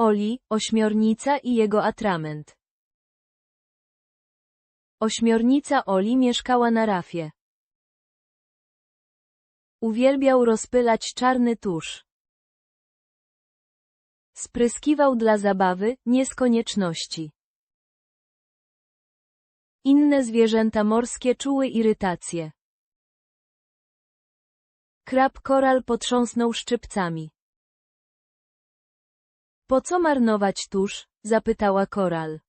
Oli, ośmiornica i jego atrament. Ośmiornica Oli mieszkała na rafie. Uwielbiał rozpylać czarny tusz. Spryskiwał dla zabawy, nie z konieczności. Inne zwierzęta morskie czuły irytację. Krab koral potrząsnął szczypcami. Po co marnować tusz? zapytała koral.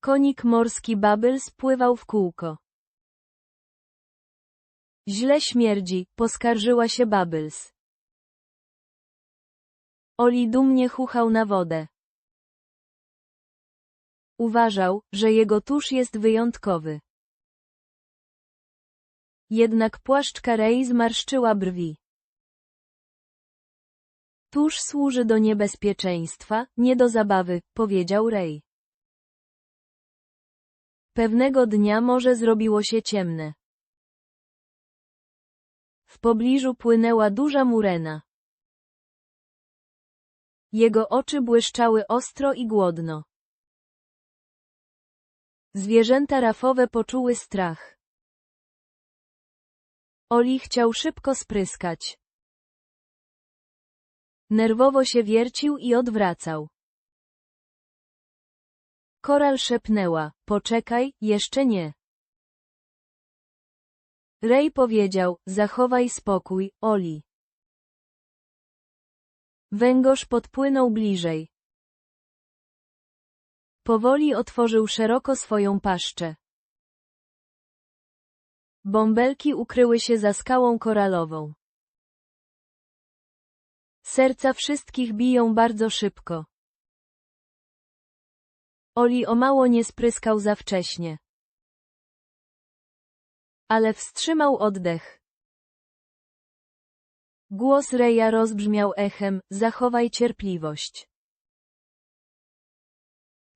Konik morski Babel spływał w kółko. Źle śmierdzi, poskarżyła się Bubbles. Oli dumnie chuchał na wodę. Uważał, że jego tusz jest wyjątkowy. Jednak płaszczka Rej zmarszczyła brwi. Tusz służy do niebezpieczeństwa, nie do zabawy, powiedział Rej. Pewnego dnia morze zrobiło się ciemne. W pobliżu płynęła duża murena. Jego oczy błyszczały ostro i głodno. Zwierzęta rafowe poczuły strach. Oli chciał szybko spryskać. Nerwowo się wiercił i odwracał. Koral szepnęła, poczekaj, jeszcze nie. Ray powiedział, zachowaj spokój, Oli. Węgorz podpłynął bliżej. Powoli otworzył szeroko swoją paszczę. Bąbelki ukryły się za skałą koralową. Serca wszystkich biją bardzo szybko. Oli o mało nie spryskał za wcześnie. Ale wstrzymał oddech. Głos Reja rozbrzmiał echem, zachowaj cierpliwość.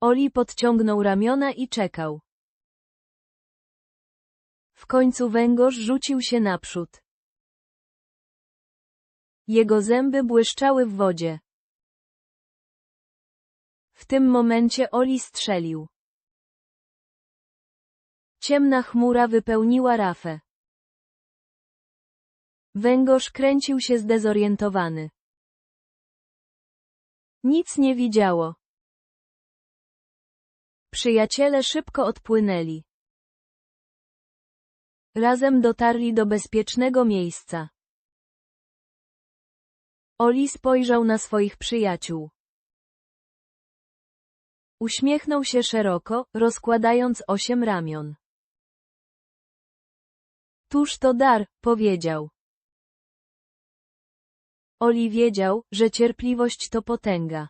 Oli podciągnął ramiona i czekał. W końcu węgorz rzucił się naprzód. Jego zęby błyszczały w wodzie. W tym momencie Oli strzelił. Ciemna chmura wypełniła rafę. Węgorz kręcił się zdezorientowany. Nic nie widziało. Przyjaciele szybko odpłynęli. Razem dotarli do bezpiecznego miejsca. Oli spojrzał na swoich przyjaciół. Uśmiechnął się szeroko, rozkładając osiem ramion. Tuż to dar, powiedział. Oli wiedział, że cierpliwość to potęga.